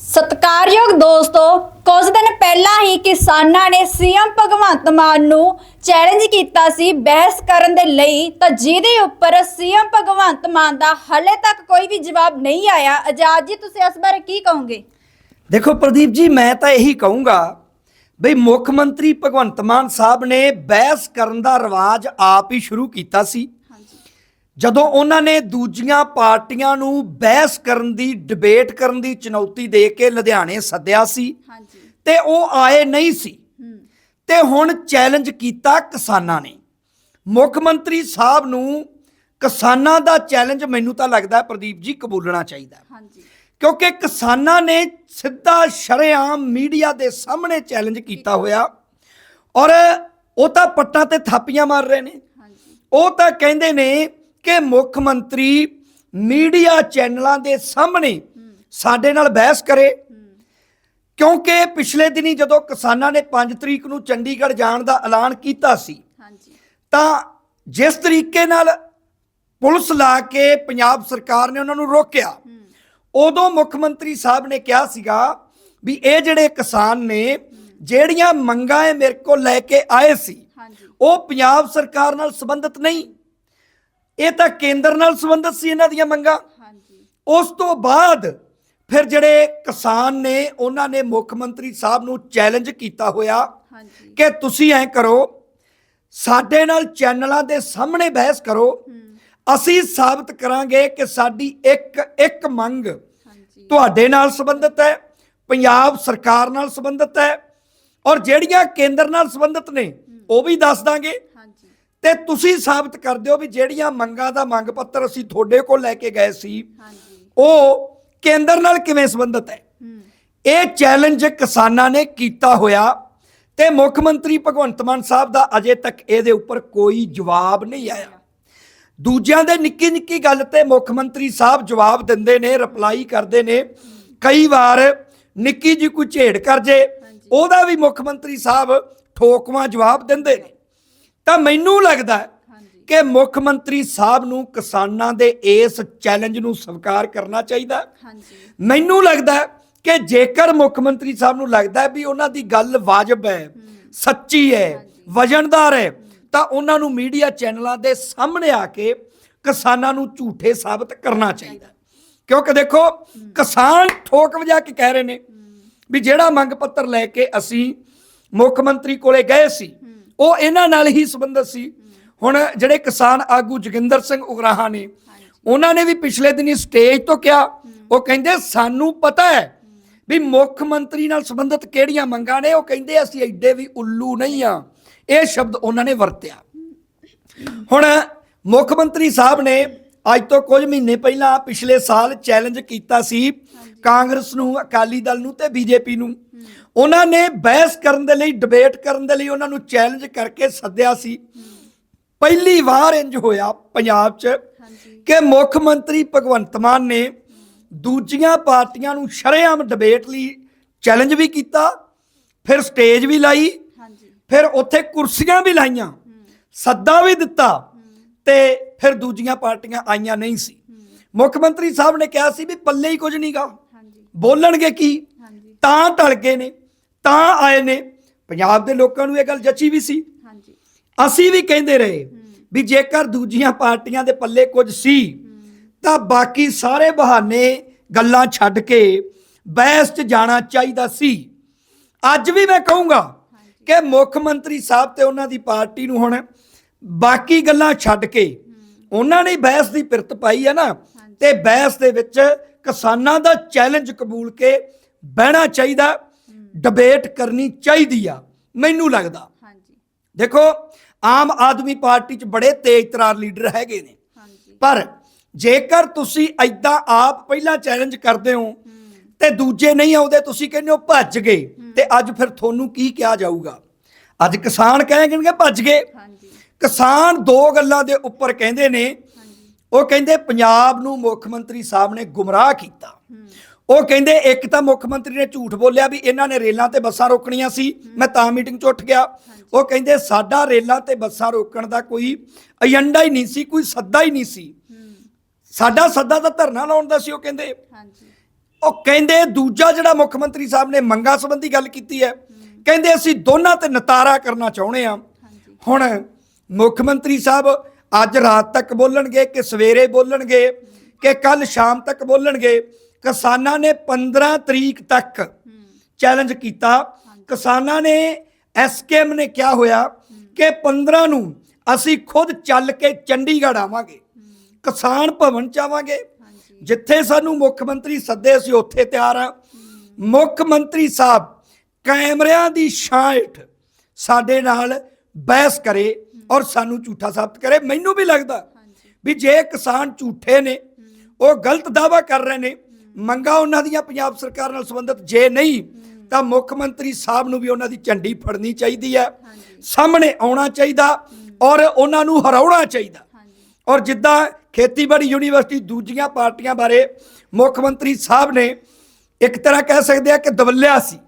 ਸਤਿਕਾਰਯੋਗ ਦੋਸਤੋ, ਕੁਝ ਦਿਨ ਪਹਿਲਾਂ ਹੀ ਕਿਸਾਨਾਂ ਨੇ ਸੀਐਮ ਭਗਵੰਤ ਮਾਨ ਨੂੰ ਚੈਲੰਜ ਕੀਤਾ ਸੀ ਬਹਿਸ ਕਰਨ ਦੇ ਲਈ, ਤਾਂ ਜਿਹਦੇ ਉੱਪਰ ਸੀਐਮ ਭਗਵੰਤ ਮਾਨ ਦਾ ਹਲੇ ਤੱਕ ਕੋਈ ਵੀ ਜਵਾਬ ਨਹੀਂ ਆਇਆ। ਆਜ਼ਾਦ ਜੀ, ਤੁਸੀਂ ਇਸ ਬਾਰੇ ਕੀ ਕਹੋਗੇ? ਦੇਖੋ ਪ੍ਰਦੀਪ ਜੀ, ਮੈਂ ਤਾਂ ਇਹੀ ਕਹੂੰਗਾ ਬਈ ਮੁੱਖ ਮੰਤਰੀ ਭਗਵੰਤ ਮਾਨ ਸਾਹਿਬ ਨੇ ਬਹਿਸ ਕਰਨ ਦਾ ਰਿਵਾਜ ਆਪ ਹੀ ਸ਼ੁਰੂ ਕੀਤਾ ਸੀ। ਜਦੋਂ ਉਹਨਾਂ ਨੇ ਦੂਜੀਆਂ ਪਾਰਟੀਆਂ ਨੂੰ ਬਹਿਸ ਕਰਨ ਦੀ ਡਿਬੇਟ ਕਰਨ ਦੀ ਚੁਣੌਤੀ ਦੇ ਕੇ ਲੁਧਿਆਣੇ ਸੱਦਿਆ ਸੀ ਹਾਂਜੀ। ਤੇ ਉਹ ਆਏ ਨਹੀਂ ਸੀ। ਤੇ ਹੁਣ ਚੈਲੰਜ ਕੀਤਾ ਕਿਸਾਨਾਂ ਨੇ। ਮੁੱਖ ਮੰਤਰੀ ਸਾਹਿਬ ਨੂੰ ਕਿਸਾਨਾਂ ਦਾ ਚੈਲੰਜ ਮੈਨੂੰ ਤਾਂ ਲੱਗਦਾ ਪ੍ਰਦੀਪ ਜੀ ਕਬੂਲਣਾ ਚਾਹੀਦਾ ਹਾਂਜੀ। ਕਿਉਂਕਿ ਕਿਸਾਨਾਂ ਨੇ ਸਿੱਧਾ ਸ਼ਰੇਆਮ ਮੀਡੀਆ ਦੇ ਸਾਹਮਣੇ ਚੈਲੰਜ ਕੀਤਾ ਹੋਇਆ ਔਰ ਉਹ ਤਾਂ ਪੱਟਾਂ ਤੇ ਥਾਪੀਆਂ ਮਾਰ ਰਹੇ ਨੇ। ਹਾਂਜੀ। ਉਹ ਤਾਂ ਕਹਿੰਦੇ ਨੇ ਕਿ ਮੁੱਖ ਮੰਤਰੀ ਮੀਡੀਆ ਚੈਨਲਾਂ ਦੇ ਸਾਹਮਣੇ ਸਾਡੇ ਨਾਲ ਬਹਿਸ ਕਰੇ। ਕਿਉਂਕਿ ਪਿਛਲੇ ਦਿਨੀ ਜਦੋਂ ਕਿਸਾਨਾਂ ਨੇ 5 ਤਰੀਕ ਨੂੰ ਚੰਡੀਗੜ੍ਹ ਜਾਣ ਦਾ ਐਲਾਨ ਕੀਤਾ ਸੀ ਹਾਂਜੀ। ਤਾਂ ਜਿਸ ਤਰੀਕੇ ਨਾਲ ਪੁਲਿਸ ਲਾ ਕੇ ਪੰਜਾਬ ਸਰਕਾਰ ਨੇ ਉਹਨਾਂ ਨੂੰ ਰੋਕਿਆ ਉਦੋਂ ਮੁੱਖ ਮੰਤਰੀ ਸਾਹਿਬ ਨੇ ਕਿਹਾ ਸੀਗਾ ਵੀ ਇਹ ਜਿਹੜੇ ਕਿਸਾਨ ਨੇ ਜਿਹੜੀਆਂ ਮੰਗਾਂ ਇਹ ਮੇਰੇ ਕੋਲ ਲੈ ਕੇ ਆਏ ਸੀ ਉਹ ਪੰਜਾਬ ਸਰਕਾਰ ਨਾਲ ਸੰਬੰਧਿਤ ਨਹੀਂ। ਇਹ ਤਾਂ ਕੇਂਦਰ ਨਾਲ ਸੰਬੰਧਿਤ ਸੀ ਇਹਨਾਂ ਦੀਆਂ ਮੰਗਾਂ। ਹਾਂਜੀ। ਉਸ ਤੋਂ ਬਾਅਦ ਫਿਰ ਜਿਹੜੇ ਕਿਸਾਨ ਨੇ ਉਹਨਾਂ ਨੇ ਮੁੱਖ ਮੰਤਰੀ ਸਾਹਿਬ ਨੂੰ ਚੈਲੰਜ ਕੀਤਾ ਹੋਇਆ ਹਾਂਜੀ। ਕਿ ਤੁਸੀਂ ਐ ਕਰੋ ਸਾਡੇ ਨਾਲ ਚੈਨਲਾਂ ਦੇ ਸਾਹਮਣੇ ਬਹਿਸ ਕਰੋ। ਅਸੀਂ ਸਾਬਤ ਕਰਾਂਗੇ ਕਿ ਸਾਡੀ ਇੱਕ ਇੱਕ ਮੰਗ ਤੁਹਾਡੇ ਨਾਲ ਸੰਬੰਧਿਤ ਹੈ ਪੰਜਾਬ ਸਰਕਾਰ ਨਾਲ ਸੰਬੰਧਿਤ ਹੈ ਔਰ ਜਿਹੜੀਆਂ ਕੇਂਦਰ ਨਾਲ ਸੰਬੰਧਿਤ ਨੇ ਉਹ ਵੀ ਦੱਸ ਦਾਂਗੇ। ਤੇ ਤੁਸੀਂ ਸਾਬਤ ਕਰ ਦਿਓ ਵੀ ਜਿਹੜੀਆਂ ਮੰਗਾਂ ਦਾ ਮੰਗ ਪੱਤਰ ਅਸੀਂ ਤੁਹਾਡੇ ਕੋਲ ਲੈ ਕੇ ਗਏ ਸੀ ਉਹ ਕੇਂਦਰ ਨਾਲ ਕਿਵੇਂ ਸੰਬੰਧਿਤ ਹੈ? ਹੂੰ। ਇਹ ਚੈਲੰਜ ਕਿਸਾਨਾਂ ਨੇ ਕੀਤਾ ਹੋਇਆ ਤੇ ਮੁੱਖ ਮੰਤਰੀ ਭਗਵੰਤ ਮਾਨ ਸਾਹਿਬ ਦਾ ਅਜੇ ਤੱਕ ਇਹਦੇ ਉੱਪਰ ਕੋਈ ਜਵਾਬ ਨਹੀਂ ਆਇਆ। ਦੂਜਿਆਂ ਦੇ ਨਿੱਕੀ ਨਿੱਕੀ ਗੱਲ ਤੇ ਮੁੱਖ ਮੰਤਰੀ ਸਾਹਿਬ ਜਵਾਬ ਦਿੰਦੇ ਨੇ ਰਿਪਲਾਈ ਕਰਦੇ ਨੇ। ਕਈ ਵਾਰ ਨਿੱਕੀ ਜੀ ਕੋਈ ਝੇੜ ਕਰ ਜੇ ਉਹਦਾ ਵੀ ਮੁੱਖ ਮੰਤਰੀ ਸਾਹਿਬ ਠੋਕਵਾਂ ਜਵਾਬ ਦਿੰਦੇ ਨੇ। ਤਾਂ ਮੈਨੂੰ ਲੱਗਦਾ ਕਿ ਮੁੱਖ ਮੰਤਰੀ ਸਾਹਿਬ ਨੂੰ ਕਿਸਾਨਾਂ ਦੇ ਇਸ ਚੈਲੰਜ ਨੂੰ ਸਵੀਕਾਰ ਕਰਨਾ ਚਾਹੀਦਾ ਮੈਨੂੰ ਲੱਗਦਾ ਕਿ ਜੇਕਰ ਮੁੱਖ ਮੰਤਰੀ ਸਾਹਿਬ ਨੂੰ ਲੱਗਦਾ ਵੀ ਉਹਨਾਂ ਦੀ ਗੱਲ ਵਾਜਬ ਹੈ ਸੱਚੀ ਹੈ ਵਜਨਦਾਰ ਹੈ ਤਾਂ ਉਹਨਾਂ ਨੂੰ ਮੀਡੀਆ ਚੈਨਲਾਂ ਦੇ ਸਾਹਮਣੇ ਆ ਕੇ ਕਿਸਾਨਾਂ ਨੂੰ ਝੂਠੇ ਸਾਬਤ ਕਰਨਾ ਚਾਹੀਦਾ। ਕਿਉਂਕਿ ਦੇਖੋ ਕਿਸਾਨ ਠੋਕ ਵਜਾ ਕੇ ਕਹਿ ਰਹੇ ਨੇ ਵੀ ਜਿਹੜਾ ਮੰਗ ਪੱਤਰ ਲੈ ਕੇ ਅਸੀਂ ਮੁੱਖ ਮੰਤਰੀ ਕੋਲੇ ਗਏ ਸੀ ਉਹ ਇਹਨਾਂ ਨਾਲ ਹੀ ਸੰਬੰਧਿਤ ਸੀ। ਹੁਣ ਜਿਹੜੇ ਕਿਸਾਨ ਆਗੂ ਜੋਗਿੰਦਰ ਸਿੰਘ ਉਗਰਾਹਾਂ ਨੇ ਉਹਨਾਂ ਨੇ ਵੀ ਪਿਛਲੇ ਦਿਨੀ ਸਟੇਜ ਤੋਂ ਕਿਹਾ ਉਹ ਕਹਿੰਦੇ ਸਾਨੂੰ ਪਤਾ ਹੈ ਵੀ ਮੁੱਖ ਮੰਤਰੀ ਨਾਲ ਸੰਬੰਧਿਤ ਕਿਹੜੀਆਂ ਮੰਗਾਂ ਨੇ? ਉਹ ਕਹਿੰਦੇ ਅਸੀਂ ਐਡੇ ਵੀ ਉੱਲੂ ਨਹੀਂ ਆ। ਇਹ ਸ਼ਬਦ ਉਹਨਾਂ ਨੇ ਵਰਤਿਆ। ਹੁਣ ਮੁੱਖ ਮੰਤਰੀ ਸਾਹਿਬ ਨੇ ਅੱਜ ਤੋਂ ਕੁਝ ਮਹੀਨੇ ਪਹਿਲਾਂ ਪਿਛਲੇ ਸਾਲ ਚੈਲੰਜ ਕੀਤਾ ਸੀ ਕਾਂਗਰਸ ਨੂੰ ਅਕਾਲੀ ਦਲ ਨੂੰ ਤੇ ਬੀਜੇਪੀ ਨੂੰ। ਉਹਨਾਂ ਨੇ ਬਹਿਸ ਕਰਨ ਦੇ ਲਈ ਡਿਬੇਟ ਕਰਨ ਦੇ ਲਈ ਉਹਨਾਂ ਨੂੰ ਚੈਲੰਜ ਕਰਕੇ ਸੱਦਿਆ ਸੀ। ਪਹਿਲੀ ਵਾਰ ਇੰਜ ਹੋਇਆ ਪੰਜਾਬ 'ਚ ਕਿ ਮੁੱਖ ਮੰਤਰੀ ਭਗਵੰਤ ਮਾਨ ਨੇ ਦੂਜੀਆਂ ਪਾਰਟੀਆਂ ਨੂੰ ਸ਼ਰੇਆਮ ਡਿਬੇਟ ਲਈ ਚੈਲੰਜ ਵੀ ਕੀਤਾ ਫਿਰ ਸਟੇਜ ਵੀ ਲਾਈ ਫਿਰ ਉੱਥੇ ਕੁਰਸੀਆਂ ਵੀ ਲਾਈਆਂ ਸੱਦਾ ਵੀ ਦਿੱਤਾ ਤੇ ਫਿਰ ਦੂਜੀਆਂ ਪਾਰਟੀਆਂ ਆਈਆਂ ਨਹੀਂ ਸੀ। ਮੁੱਖ ਮੰਤਰੀ ਸਾਹਿਬ ਨੇ ਕਿਹਾ ਸੀ ਵੀ ਪੱਲੇ ਹੀ ਕੁਝ ਨਹੀਂਗਾ ਹਾਂਜੀ ਬੋਲਣਗੇ ਕੀ? ਹਾਂਜੀ। ਤਾਂ ਗਏ ਨੇ ਤਾਂ ਆਏ ਨੇ। ਪੰਜਾਬ ਦੇ ਲੋਕਾਂ ਨੂੰ ਇਹ ਗੱਲ ਜੱਚੀ ਵੀ ਸੀ। ਹਾਂਜੀ। ਅਸੀਂ ਵੀ ਕਹਿੰਦੇ ਰਹੇ ਵੀ ਜੇਕਰ ਦੂਜੀਆਂ ਪਾਰਟੀਆਂ ਦੇ ਪੱਲੇ ਕੁਝ ਸੀ ਤਾਂ ਬਾਕੀ ਸਾਰੇ ਬਹਾਨੇ ਗੱਲਾਂ ਛੱਡ ਕੇ ਬਹਿਸ 'ਚ ਜਾਣਾ ਚਾਹੀਦਾ ਸੀ। ਅੱਜ ਵੀ ਮੈਂ ਕਹੂੰਗਾ ਕਿ ਮੁੱਖ ਮੰਤਰੀ ਸਾਹਿਬ ਤੇ ਉਹਨਾਂ ਦੀ ਪਾਰਟੀ ਨੂੰ ਹੁਣ ਬਾਕੀ ਗੱਲਾਂ ਛੱਡ ਕੇ ਉਹਨਾਂ ਨੇ ਬਹਿਸ ਦੀ ਪਿਰਤ ਪਾਈ ਹੈ ਨਾ ਤੇ ਬਹਿਸ ਦੇ ਵਿੱਚ ਕਿਸਾਨਾਂ ਦਾ ਚੈਲੰਜ ਕਬੂਲ ਕੇ ਬਹਿਣਾ ਚਾਹੀਦਾ ਡਿਬੇਟ ਕਰਨੀ ਚਾਹੀਦੀ ਆ ਮੈਨੂੰ ਲੱਗਦਾ। ਹਾਂਜੀ। ਦੇਖੋ ਆਮ ਆਦਮੀ ਪਾਰਟੀ 'ਚ ਬੜੇ ਤੇਜ਼ ਤਰਾਰ ਲੀਡਰ ਹੈਗੇ ਨੇ। ਹਾਂਜੀ। ਪਰ ਜੇਕਰ ਤੁਸੀਂ ਐਦਾਂ ਆਪ ਪਹਿਲਾਂ ਚੈਲੰਜ ਕਰਦੇ ਹੋ ਤੇ ਦੂਜੇ ਨਹੀਂ ਆਉਂਦੇ ਤੁਸੀਂ ਕਹਿੰਦੇ ਹੋ ਭੱਜ ਗਏ ਤੇ ਅੱਜ ਫਿਰ ਤੁਹਾਨੂੰ ਕੀ ਕਿਹਾ ਜਾਊਗਾ? ਅੱਜ ਕਿਸਾਨ ਕਹਿਣਗੇ ਭੱਜ ਗਏ। ਹਾਂਜੀ। ਕਿਸਾਨ ਦੋ ਗੱਲਾਂ ਦੇ ਉੱਪਰ ਕਹਿੰਦੇ ਨੇ ਉਹ ਕਹਿੰਦੇ ਪੰਜਾਬ ਨੂੰ ਮੁੱਖ ਮੰਤਰੀ ਸਾਹਿਬ ਨੇ ਗੁੰਮਰਾਹ ਕੀਤਾ। ਉਹ ਕਹਿੰਦੇ ਇੱਕ ਤਾਂ ਮੁੱਖ ਮੰਤਰੀ ਨੇ ਝੂਠ ਬੋਲਿਆ ਵੀ ਇਹਨਾਂ ਨੇ ਰੇਲਾਂ ਤੇ ਬੱਸਾਂ ਰੋਕਣੀਆਂ ਸੀ ਮੈਂ ਤਾਂ ਮੀਟਿੰਗ 'ਚ ਉੱਠ ਗਿਆ। ਉਹ ਕਹਿੰਦੇ ਸਾਡਾ ਰੇਲਾਂ ਤੇ ਬੱਸਾਂ ਰੋਕਣ ਦਾ ਕੋਈ ਏਜੰਡਾ ਹੀ ਨਹੀਂ ਸੀ ਕੋਈ ਸੱਦਾ ਹੀ ਨਹੀਂ ਸੀ। ਸਾਡਾ ਸੱਦਾ ਤਾਂ ਧਰਨਾ ਲਾਉਣ ਦਾ ਸੀ ਉਹ ਕਹਿੰਦੇ। ਹਾਂਜੀ। ਉਹ ਕਹਿੰਦੇ ਦੂਜਾ ਜਿਹੜਾ ਮੁੱਖ ਮੰਤਰੀ ਸਾਹਿਬ ਨੇ ਮੰਗਾ ਸੰਬੰਧੀ ਗੱਲ ਕੀਤੀ ਹੈ ਕਹਿੰਦੇ ਅਸੀਂ ਦੋਨਾਂ ਤੇ ਨਤਾਰਾ ਕਰਨਾ ਚਾਹੁੰਦੇ ਆ ਹੁਣ ਮੁੱਖ ਮੰਤਰੀ ਸਾਹਿਬ ਅੱਜ ਰਾਤ ਤੱਕ ਬੋਲਣਗੇ ਕਿ ਸਵੇਰੇ ਬੋਲਣਗੇ ਕਿ ਕੱਲ ਸ਼ਾਮ ਤੱਕ ਬੋਲਣਗੇ। ਕਿਸਾਨਾਂ ਨੇ 15 ਤਰੀਕ ਤੱਕ ਚੈਲੰਜ ਕੀਤਾ। ਕਿਸਾਨਾਂ ਨੇ ਐਸਕੇਐਮ ਨੇ ਕਿਹਾ ਹੋਇਆ ਕਿ 15 ਨੂੰ ਅਸੀਂ ਖੁਦ ਚੱਲ ਕੇ ਚੰਡੀਗੜ੍ਹ ਆਵਾਂਗੇ। ਕਿਸਾਨ ਭਵਨ ਚ ਆਵਾਂਗੇ। ਜਿੱਥੇ ਸਾਨੂੰ ਮੁੱਖ ਮੰਤਰੀ ਸੱਦੇ, ਅਸੀਂ ਉੱਥੇ ਤਿਆਰ ਆ ਮੁੱਖ ਮੰਤਰੀ ਸਾਹਿਬ ਕੈਮਰਿਆਂ ਦੀ ਛਾਂ ਹੇਠ ਸਾਡੇ ਨਾਲ ਬਹਿਸ ਕਰੇ। ਔਰ ਸਾਨੂੰ ਝੂਠਾ ਸਾਬਤ ਕਰੇ ਮੈਨੂੰ ਵੀ ਲੱਗਦਾ ਵੀ ਜੇ ਕਿਸਾਨ ਝੂਠੇ ਨੇ ਉਹ ਗਲਤ ਦਾਵਾ ਕਰ ਰਹੇ ਨੇ ਮੰਗਾ ਉਹਨਾਂ ਦੀਆਂ ਪੰਜਾਬ ਸਰਕਾਰ ਨਾਲ ਸੰਬੰਧਿਤ ਜੇ ਨਹੀਂ ਤਾਂ ਮੁੱਖ ਮੰਤਰੀ ਸਾਹਿਬ ਨੂੰ ਵੀ ਉਹਨਾਂ ਦੀ ਝੰਡੀ ਫੜਨੀ ਚਾਹੀਦੀ ਹੈ ਸਾਹਮਣੇ ਆਉਣਾ ਚਾਹੀਦਾ ਔਰ ਉਹਨਾਂ ਨੂੰ ਹਰਾਉਣਾ ਚਾਹੀਦਾ। ਔਰ ਜਿੱਦਾਂ ਖੇਤੀਬਾੜੀ ਯੂਨੀਵਰਸਿਟੀ ਦੂਜੀਆਂ ਪਾਰਟੀਆਂ ਬਾਰੇ ਮੁੱਖ ਮੰਤਰੀ ਸਾਹਿਬ ਨੇ ਇੱਕ ਤਰ੍ਹਾਂ ਕਹਿ ਸਕਦੇ ਆ ਕਿ ਦਵਲਿਆ ਸੀ।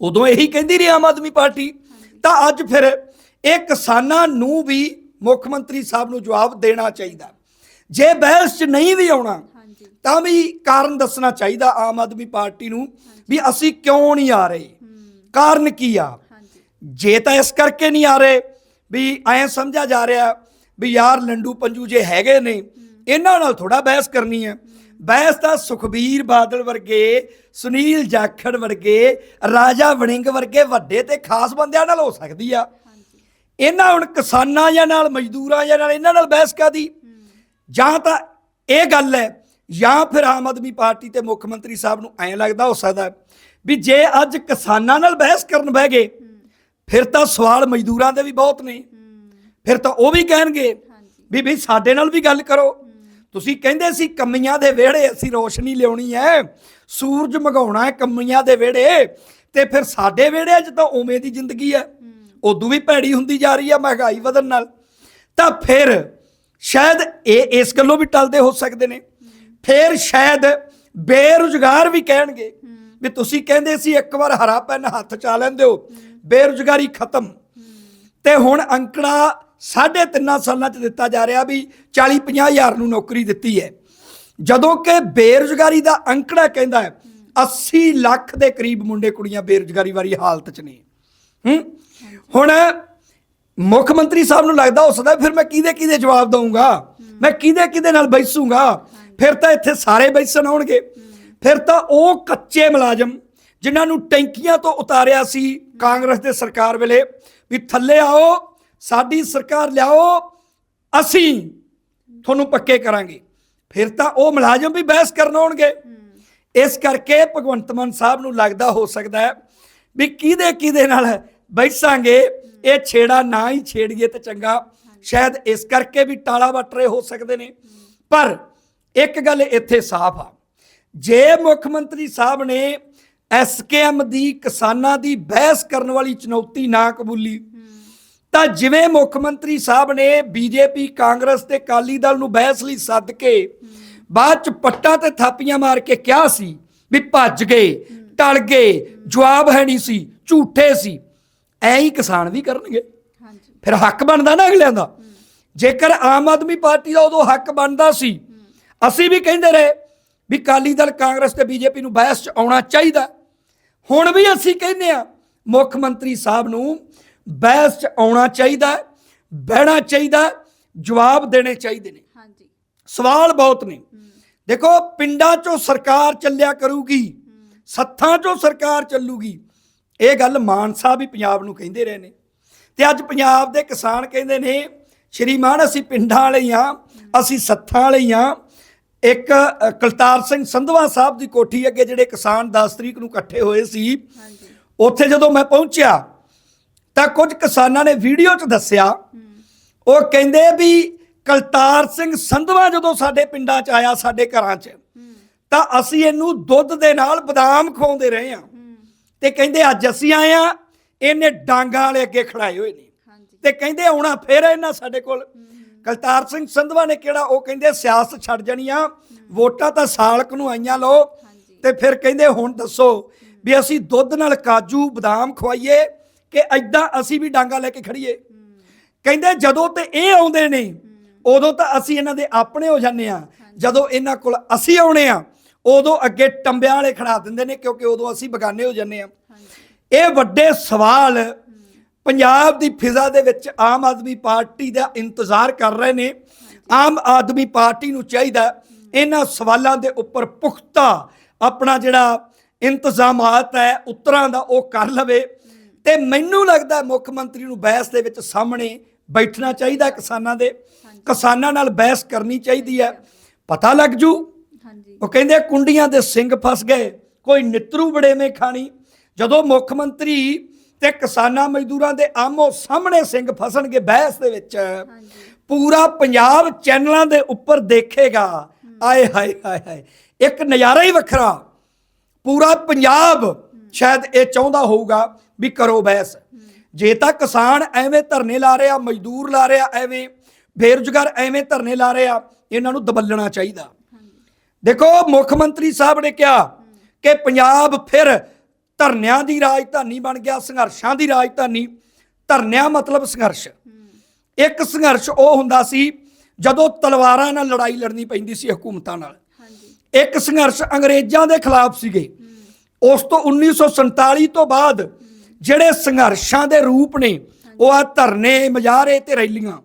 ਉਦੋਂ ਇਹੀ ਕਹਿੰਦੀ ਰਹੀ ਆਮ ਆਦਮੀ ਪਾਰਟੀ। ਤਾਂ ਅੱਜ ਫਿਰ ਇਹ ਕਿਸਾਨਾਂ ਨੂੰ ਵੀ ਮੁੱਖ ਮੰਤਰੀ ਸਾਹਿਬ ਨੂੰ ਜਵਾਬ ਦੇਣਾ ਚਾਹੀਦਾ। ਜੇ ਬਹਿਸ 'ਚ ਨਹੀਂ ਵੀ ਆਉਣਾ ਤਾਂ ਵੀ ਕਾਰਨ ਦੱਸਣਾ ਚਾਹੀਦਾ ਆਮ ਆਦਮੀ ਪਾਰਟੀ ਨੂੰ ਵੀ ਅਸੀਂ ਕਿਉਂ ਨਹੀਂ ਆ ਰਹੇ? ਕਾਰਨ ਕੀ ਆ? ਜੇ ਤਾਂ ਇਸ ਕਰਕੇ ਨਹੀਂ ਆ ਰਹੇ ਵੀ ਐਂ ਸਮਝਿਆ ਜਾ ਰਿਹਾ ਵੀ ਯਾਰ ਲੰਡੂ ਪੰਜੂ ਜੇ ਹੈਗੇ ਨੇ ਇਹਨਾਂ ਨਾਲ ਥੋੜਾ ਬਹਿਸ ਕਰਨੀ ਹੈ। ਬਹਿਸ ਤਾਂ ਸੁਖਬੀਰ ਬਾਦਲ ਵਰਗੇ ਸੁਨੀਲ ਜਾਖੜ ਵਰਗੇ ਰਾਜਾ ਵੜਿੰਗ ਵਰਗੇ ਵੱਡੇ ਤੇ ਖਾਸ ਬੰਦਿਆਂ ਨਾਲ ਹੋ ਸਕਦੀ ਆ। ਇਹਨਾਂ ਹੁਣ ਕਿਸਾਨਾਂ ਜਾਂ ਨਾਲ ਮਜ਼ਦੂਰਾਂ ਜਾਂ ਨਾਲ ਇਹਨਾਂ ਨਾਲ ਬਹਿਸ ਕਾਦੀ ਜਾਂ ਤਾਂ ਇਹ ਗੱਲ ਹੈ, ਜਾਂ ਫਿਰ ਆਮ ਆਦਮੀ ਪਾਰਟੀ ਤੇ ਮੁੱਖ ਮੰਤਰੀ ਸਾਹਿਬ ਨੂੰ ਐਂ ਲੱਗਦਾ ਹੋ ਸਕਦਾ ਵੀ ਜੇ ਅੱਜ ਕਿਸਾਨਾਂ ਨਾਲ ਬਹਿਸ ਕਰਨ ਬਹਿ ਗਏ, ਫਿਰ ਤਾਂ ਸਵਾਲ ਮਜ਼ਦੂਰਾਂ ਦੇ ਵੀ ਬਹੁਤ ਨੇ। ਫਿਰ ਤਾਂ ਉਹ ਵੀ ਕਹਿਣਗੇ ਵੀ ਵੀ ਸਾਡੇ ਨਾਲ ਵੀ ਗੱਲ ਕਰੋ। ਤੁਸੀਂ ਕਹਿੰਦੇ ਸੀ ਕੰਮੀਆਂ ਦੇ ਵਿਹੜੇ ਅਸੀਂ ਰੋਸ਼ਨੀ ਲਿਆਉਣੀ ਹੈ, ਸੂਰਜ ਮਗਾਉਣਾ ਹੈ ਕੰਮੀਆਂ ਦੇ ਵਿਹੜੇ ਤੇ ਫਿਰ ਸਾਡੇ ਵਿਹੜਿਆਂ 'ਚ ਤਾਂ ਉਵੇਂ ਦੀ ਜ਼ਿੰਦਗੀ ਹੈ। ਉਦੋਂ ਵੀ ਭੈੜੀ ਹੁੰਦੀ ਜਾ ਰਹੀ ਹੈ ਮਹਿੰਗਾਈ ਵਧਣ ਨਾਲ। ਤਾਂ ਫਿਰ ਸ਼ਾਇਦ ਇਹ ਇਸ ਗੱਲੋਂ ਵੀ ਟਲਦੇ ਹੋ ਸਕਦੇ ਨੇ। ਫਿਰ ਸ਼ਾਇਦ ਬੇਰੁਜ਼ਗਾਰ ਵੀ ਕਹਿਣਗੇ ਵੀ ਤੁਸੀਂ ਕਹਿੰਦੇ ਸੀ ਇੱਕ ਵਾਰ ਹਰਾ ਪੈਨ ਹੱਥ ਚਾ ਲੈਂਦੇ ਹੋ, ਬੇਰੁਜ਼ਗਾਰੀ ਖਤਮ। ਤੇ ਹੁਣ ਅੰਕੜਾ ਸਾਢੇ ਤਿੰਨਾਂ ਸਾਲਾਂ ਚ ਦਿੱਤਾ ਜਾ ਰਿਹਾ ਵੀ 40 50 ਹਜ਼ਾਰ ਨੂੰ ਨੌਕਰੀ ਦਿੱਤੀ ਹੈ। ਜਦੋਂ ਕਿ ਬੇਰੁਜ਼ਗਾਰੀ ਦਾ ਅੰਕੜਾ ਕਹਿੰਦਾ ਹੈ 80 ਲੱਖ ਦੇ ਕਰੀਬ ਮੁੰਡੇ ਕੁੜੀਆਂ ਬੇਰੁਜ਼ਗਾਰੀ ਵਾਲੀ ਹਾਲਤ ਚ ਨੇ। ਹੂੰ? ਹੁਣ ਮੁੱਖ ਮੰਤਰੀ ਸਾਹਿਬ ਨੂੰ ਲੱਗਦਾ ਹੋ ਸਕਦਾ ਫਿਰ ਮੈਂ ਕਿਹਦੇ ਕਿਹਦੇ ਜਵਾਬ ਦਊਂਗਾ? ਮੈਂ ਕਿਹਦੇ ਕਿਹਦੇ ਨਾਲ ਬੈਸੂੰਗਾ? ਫਿਰ ਤਾਂ ਇੱਥੇ ਸਾਰੇ ਬੈਸਣ ਆਉਣਗੇ। ਫਿਰ ਤਾਂ ਉਹ ਕੱਚੇ ਮੁਲਾਜ਼ਮ ਜਿਨ੍ਹਾਂ ਨੂੰ ਟੈਂਕੀਆਂ ਤੋਂ ਉਤਾਰਿਆ ਸੀ ਕਾਂਗਰਸ ਦੇ ਸਰਕਾਰ ਵੇਲੇ, ਵੀ ਥੱਲੇ ਆਓ, ਸਾਡੀ ਸਰਕਾਰ ਲਿਆਓ, ਅਸੀਂ ਤੁਹਾਨੂੰ ਪੱਕੇ ਕਰਾਂਗੇ। ਫਿਰ ਤਾਂ ਉਹ ਮੁਲਾਜ਼ਮ ਵੀ ਬਹਿਸ ਕਰਨ ਆਉਣਗੇ। ਇਸ ਕਰਕੇ ਭਗਵੰਤ ਮਾਨ ਸਾਹਿਬ ਨੂੰ ਲੱਗਦਾ ਹੋ ਸਕਦਾ ਹੈ ਵੀ ਕਿਹਦੇ ਕਿਹਦੇ ਨਾਲ ਬੈਸਾਂਗੇ ਇਹ ਛੇੜਾ ਨਾ ਹੀ ਛੇੜੀਏ ਤੇ ਚੰਗਾ। ਸ਼ਾਇਦ ਇਸ ਕਰਕੇ ਵੀ ਟਾਲਾ ਵਟਰੇ ਹੋ ਸਕਦੇ ਨੇ। ਪਰ ਇੱਕ ਗੱਲ ਇੱਥੇ ਸਾਫ਼ ਆ। ਜੇ ਮੁੱਖ ਮੰਤਰੀ ਸਾਹਿਬ ਨੇ ਐਸਕੇਐਮ ਦੀ ਕਿਸਾਨਾਂ ਦੀ ਬਹਿਸ ਕਰਨ ਵਾਲੀ ਚੁਣੌਤੀ ਨਾ ਕਬੂਲੀ ਤਾਂ ਜਿਵੇਂ ਮੁੱਖ ਮੰਤਰੀ ਸਾਹਿਬ ਨੇ ਬੀਜੇਪੀ ਕਾਂਗਰਸ ਤੇ ਕਾਲੀ ਦਲ ਨੂੰ ਬਹਿਸ ਲਈ ਸੱਦ ਕੇ ਬਾਅਦ ਚ ਪੱਟਾਂ ਤੇ ਥਾਪੀਆਂ ਮਾਰ ਕੇ ਕਿਹਾ ਸੀ ਵੀ ਭੱਜ ਗਏ ਟਲ ਗਏ ਜਵਾਬ ਹੈ ਨਹੀਂ ਸੀ ਝੂਠੇ ਸੀ। ਐਂ ਹੀ ਕਿਸਾਨ ਵੀ ਕਰਨਗੇ। ਫਿਰ ਹੱਕ ਬਣਦਾ ਨਾ ਅਗਲਿਆਂ ਦਾ। ਜੇਕਰ ਆਮ ਆਦਮੀ ਪਾਰਟੀ ਦਾ ਉਦੋਂ ਹੱਕ ਬਣਦਾ ਸੀ ਅਸੀਂ ਵੀ ਕਹਿੰਦੇ ਰਹੇ ਵੀ ਕਾਲੀ ਦਲ ਕਾਂਗਰਸ ਤੇ ਬੀਜੇਪੀ ਨੂੰ ਬਹਿਸ 'ਚ ਆਉਣਾ ਚਾਹੀਦਾ। ਹੁਣ ਵੀ ਅਸੀਂ ਕਹਿੰਦੇ ਆ ਮੁੱਖ ਮੰਤਰੀ ਸਾਹਿਬ ਨੂੰ ਬਹਿਸ 'ਚ ਆਉਣਾ ਚਾਹੀਦਾ ਬਹਿਣਾ ਚਾਹੀਦਾ ਜਵਾਬ ਦੇਣੇ ਚਾਹੀਦੇ ਨੇ। ਹਾਂਜੀ। ਸਵਾਲ ਬਹੁਤ ਨੇ। ਦੇਖੋ ਪਿੰਡਾਂ 'ਚੋਂ ਸਰਕਾਰ ਚੱਲਿਆ ਕਰੂਗੀ ਸੱਥਾਂ 'ਚੋਂ ਸਰਕਾਰ ਚੱਲੂਗੀ ਇਹ ਗੱਲ ਮਾਨ ਸਾਹਿਬ ਵੀ ਪੰਜਾਬ ਨੂੰ ਕਹਿੰਦੇ ਰਹੇ ਨੇ। ਤੇ ਅੱਜ ਪੰਜਾਬ ਦੇ ਕਿਸਾਨ ਕਹਿੰਦੇ ਨੇ ਸ਼੍ਰੀਮਾਨ ਅਸੀਂ ਪਿੰਡਾਂ ਵਾਲੇ ਹਾਂ ਅਸੀਂ ਸੱਥਾਂ ਵਾਲੇ ਹਾਂ। ਇੱਕ ਕਲਤਾਰ ਸਿੰਘ ਸੰਧਵਾ ਸਾਹਿਬ ਦੀ ਕੋਠੀ ਅੱਗੇ ਜਿਹੜੇ ਕਿਸਾਨ 10 ਤਰੀਕ ਨੂੰ ਇਕੱਠੇ ਹੋਏ ਸੀ ਉੱਥੇ ਜਦੋਂ ਮੈਂ ਪਹੁੰਚਿਆ ਤਾਂ ਕੁਝ ਕਿਸਾਨਾਂ ਨੇ ਵੀਡੀਓ 'ਚ ਦੱਸਿਆ ਉਹ ਕਹਿੰਦੇ ਵੀ ਕਲਤਾਰ ਸਿੰਘ ਸੰਧਵਾ ਜਦੋਂ ਸਾਡੇ ਪਿੰਡਾਂ 'ਚ ਆਇਆ ਸਾਡੇ ਘਰਾਂ 'ਚ ਤਾਂ ਅਸੀਂ ਇਹਨੂੰ ਦੁੱਧ ਦੇ ਨਾਲ ਬਦਾਮ ਖਵਾਉਂਦੇ ਰਹੇ ਹਾਂ। ਤੇ ਕਹਿੰਦੇ ਅੱਜ ਅਸੀਂ ਆਏ ਆ ਇਹਨੇ ਡਾਂਗਾਂ ਵਾਲੇ ਅੱਗੇ ਖੜਾਏ ਹੋਏ ਨੇ। ਤੇ ਕਹਿੰਦੇ ਆਉਣਾ ਫੇਰ ਇਹਨਾਂ ਸਾਡੇ ਕੋਲ। ਕਲਤਾਰ ਸਿੰਘ ਸੰਧਵਾ ਨੇ ਕਿਹੜਾ ਉਹ ਕਹਿੰਦੇ ਸਿਆਸਤ ਛੱਡ ਜਾਣੀਆਂ ਵੋਟਾਂ ਤਾਂ ਸਾਲਕ ਨੂੰ ਆਈਆਂ ਲੋ ਤੇ ਫਿਰ ਕਹਿੰਦੇ ਹੁਣ ਦੱਸੋ ਵੀ ਅਸੀਂ ਦੁੱਧ ਨਾਲ ਕਾਜੂ ਬਦਾਮ ਖਵਾਈਏ ਕਿ ਐਦਾਂ ਅਸੀਂ ਵੀ ਡਾਂਗਾ ਲੈ ਕੇ ਖੜੀਏ ਕਹਿੰਦੇ ਜਦੋਂ ਤੇ ਇਹ ਆਉਂਦੇ ਨੇ ਉਦੋਂ ਤਾਂ ਅਸੀਂ ਇਹਨਾਂ ਦੇ ਆਪਣੇ ਹੋ ਜਾਂਦੇ ਆ ਜਦੋਂ ਇਹਨਾਂ ਕੋਲ ਅਸੀਂ ਆਉਣੇ ਆ ਉਦੋਂ ਅੱਗੇ ਟੰਬਿਆਂ ਵਾਲੇ ਖੜਾ ਦਿੰਦੇ ਨੇ ਕਿਉਂਕਿ ਉਦੋਂ ਅਸੀਂ ਬਗਾਨੇ ਹੋ ਜੰਨੇ ਆ ਇਹ ਵੱਡੇ ਸਵਾਲ ਪੰਜਾਬ ਦੀ ਫਿਜ਼ਾ ਦੇ ਵਿੱਚ ਆਮ ਆਦਮੀ ਪਾਰਟੀ ਦਾ ਇੰਤਜ਼ਾਰ ਕਰ ਰਹੇ ਨੇ। ਆਮ ਆਦਮੀ ਪਾਰਟੀ ਨੂੰ ਚਾਹੀਦਾ ਇਹਨਾਂ ਸਵਾਲਾਂ ਦੇ ਉੱਪਰ ਪੁਖਤਾ ਆਪਣਾ ਜਿਹੜਾ ਇੰਤਜ਼ਾਮਾਤ ਹੈ ਉੱਤਰਾਂ ਦਾ ਉਹ ਕਰ ਲਵੇ। ਤੇ ਮੈਨੂੰ ਲੱਗਦਾ ਮੁੱਖ ਮੰਤਰੀ ਨੂੰ ਬਹਿਸ ਦੇ ਵਿੱਚ ਸਾਹਮਣੇ ਬੈਠਣਾ ਚਾਹੀਦਾ ਕਿਸਾਨਾਂ ਦੇ। ਕਿਸਾਨਾਂ ਨਾਲ ਬਹਿਸ ਕਰਨੀ ਚਾਹੀਦੀ ਹੈ। ਪਤਾ ਲੱਗ ਜੂ ਉਹ ਕਹਿੰਦੇ ਕੁੰਡੀਆਂ ਦੇ ਸਿੰਘ ਫਸ ਗਏ ਕੋਈ ਨਿਤਰੂ ਬੜੇਵੇਂ ਖਾਣੀ। ਜਦੋਂ ਮੁੱਖ ਮੰਤਰੀ ਤੇ ਕਿਸਾਨਾਂ ਮਜ਼ਦੂਰਾਂ ਦੇ ਆਮੋ ਸਾਹਮਣੇ ਸਿੰਘ ਫਸਣਗੇ ਬਹਿਸ ਦੇ ਵਿੱਚ ਪੂਰਾ ਪੰਜਾਬ ਚੈਨਲਾਂ ਦੇ ਉੱਪਰ ਦੇਖੇਗਾ। ਆਏ ਹਾਏ ਹਾਏ ਹਾਏ। ਇੱਕ ਨਜ਼ਾਰਾ ਹੀ ਵੱਖਰਾ। ਪੂਰਾ ਪੰਜਾਬ ਸ਼ਾਇਦ ਇਹ ਚਾਹੁੰਦਾ ਹੋਊਗਾ ਵੀ ਕਰੋ ਬਹਿਸ। ਜੇ ਤਾਂ ਕਿਸਾਨ ਐਵੇਂ ਧਰਨੇ ਲਾ ਰਿਹਾ ਮਜ਼ਦੂਰ ਲਾ ਰਿਹਾ ਐਵੇਂ ਬੇਰੁਜ਼ਗਾਰ ਐਵੇਂ ਧਰਨੇ ਲਾ ਰਿਹਾ ਇਹਨਾਂ ਨੂੰ ਦਬਲਣਾ ਚਾਹੀਦਾ। ਦੇਖੋ ਮੁੱਖ ਮੰਤਰੀ ਸਾਹਿਬ ਨੇ ਕਿਹਾ ਕਿ ਪੰਜਾਬ ਫਿਰ ਧਰਨਿਆਂ ਦੀ ਰਾਜਧਾਨੀ ਬਣ ਗਿਆ ਸੰਘਰਸ਼ਾਂ ਦੀ ਰਾਜਧਾਨੀ। ਧਰਨਿਆਂ ਮਤਲਬ ਸੰਘਰਸ਼। ਇੱਕ ਸੰਘਰਸ਼ ਉਹ ਹੁੰਦਾ ਸੀ ਜਦੋਂ ਤਲਵਾਰਾਂ ਨਾਲ ਲੜਾਈ ਲੜਨੀ ਪੈਂਦੀ ਸੀ ਹਕੂਮਤਾਂ ਨਾਲ। ਹਾਂਜੀ। ਇੱਕ ਸੰਘਰਸ਼ ਅੰਗਰੇਜ਼ਾਂ ਦੇ ਖਿਲਾਫ ਸੀਗੇ। ਉਸ ਤੋਂ 1947 ਤੋਂ ਬਾਅਦ ਜਿਹੜੇ ਸੰਘਰਸ਼ਾਂ ਦੇ ਰੂਪ ਨੇ ਉਹ ਆ ਧਰਨੇ ਮਜਾਰੇ ਤੇ ਰੈਲੀਆਂ।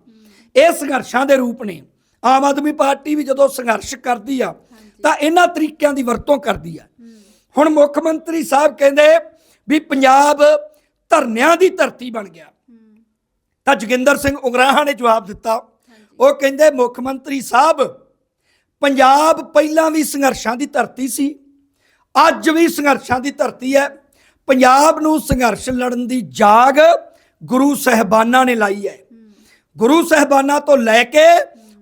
ਇਹ ਸੰਘਰਸ਼ਾਂ ਦੇ ਰੂਪ ਨੇ। ਆਮ ਆਦਮੀ ਪਾਰਟੀ ਵੀ ਜਦੋਂ ਸੰਘਰਸ਼ ਕਰਦੀ ਆ ਤਾਂ ਇਹਨਾਂ ਤਰੀਕਿਆਂ ਦੀ ਵਰਤੋਂ ਕਰਦੀ ਆ। ਹੁਣ ਮੁੱਖ ਮੰਤਰੀ ਸਾਹਿਬ ਕਹਿੰਦੇ ਵੀ ਪੰਜਾਬ ਧਰਨਿਆਂ ਦੀ ਧਰਤੀ ਬਣ ਗਿਆ। ਤਾਂ ਜੋਗਿੰਦਰ ਸਿੰਘ ਉਗਰਾਹਾਂ ਨੇ ਜਵਾਬ ਦਿੱਤਾ। ਉਹ ਕਹਿੰਦੇ ਮੁੱਖ ਮੰਤਰੀ ਸਾਹਿਬ ਪੰਜਾਬ ਪਹਿਲਾਂ ਵੀ ਸੰਘਰਸ਼ਾਂ ਦੀ ਧਰਤੀ ਸੀ ਅੱਜ ਵੀ ਸੰਘਰਸ਼ਾਂ ਦੀ ਧਰਤੀ ਹੈ। ਪੰਜਾਬ ਨੂੰ ਸੰਘਰਸ਼ ਲੜਨ ਦੀ ਜਾਗ ਗੁਰੂ ਸਹਿਬਾਨਾਂ ਨੇ ਲਾਈ ਹੈ। ਗੁਰੂ ਸਹਿਬਾਨਾਂ ਤੋਂ ਲੈ ਕੇ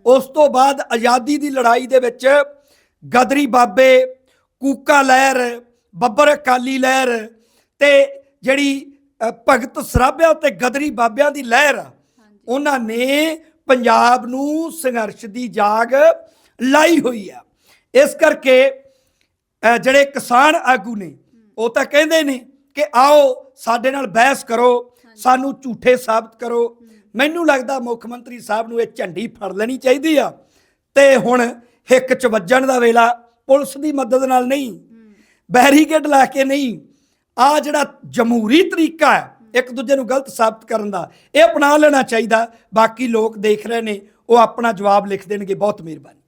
ਉਸ ਤੋਂ ਬਾਅਦ ਆਜ਼ਾਦੀ ਦੀ ਲੜਾਈ ਦੇ ਵਿੱਚ ਗਦਰੀ ਬਾਬੇ ਕੂਕਾ ਲਹਿਰ ਬੱਬਰ ਅਕਾਲੀ ਲਹਿਰ ਤੇ ਜਿਹੜੀ ਭਗਤ ਸਰਾਭਿਆਂ ਤੇ ਗਦਰੀ ਬਾਬਿਆਂ ਦੀ ਲਹਿਰ ਆ, ਉਹਨਾਂ ਨੇ ਪੰਜਾਬ ਨੂੰ ਸੰਘਰਸ਼ ਦੀ ਜਾਗ ਲਾਈ ਹੋਈ ਆ। ਇਸ ਕਰਕੇ ਜਿਹੜੇ ਕਿਸਾਨ ਆਗੂ ਨੇ ਉਹ ਤਾਂ ਕਹਿੰਦੇ ਨੇ ਕਿ ਆਓ ਸਾਡੇ ਨਾਲ ਬਹਿਸ ਕਰੋ ਸਾਨੂੰ ਝੂਠੇ ਸਾਬਤ ਕਰੋ। ਮੈਨੂੰ ਲੱਗਦਾ ਮੁੱਖ ਮੰਤਰੀ ਸਾਹਿਬ ਨੂੰ ਇਹ ਝੰਡੀ ਫੜ ਲੈਣੀ ਚਾਹੀਦੀ ਆ। ਤੇ ਹੁਣ ਹਿੱਕ ਚ ਵੱਜਣ ਦਾ ਵੇਲਾ ਪੁਲਿਸ ਦੀ ਮਦਦ ਨਾਲ ਨਹੀਂ, ਬੈਰੀਕੇਡ ਲਾ ਕੇ ਨਹੀਂ। ਆ ਜਿਹੜਾ ਜਮਹੂਰੀ ਤਰੀਕਾ ਹੈ, ਇੱਕ ਦੂਜੇ ਨੂੰ ਗਲਤ ਸਾਬਤ ਕਰਨ ਦਾ, ਇਹ ਅਪਣਾ ਲੈਣਾ ਚਾਹੀਦਾ। ਬਾਕੀ ਲੋਕ ਦੇਖ ਰਹੇ ਨੇ, ਉਹ ਆਪਣਾ ਜਵਾਬ ਲਿਖ ਦੇਣਗੇ। ਬਹੁਤ ਮਿਹਰਬਾਨੀ।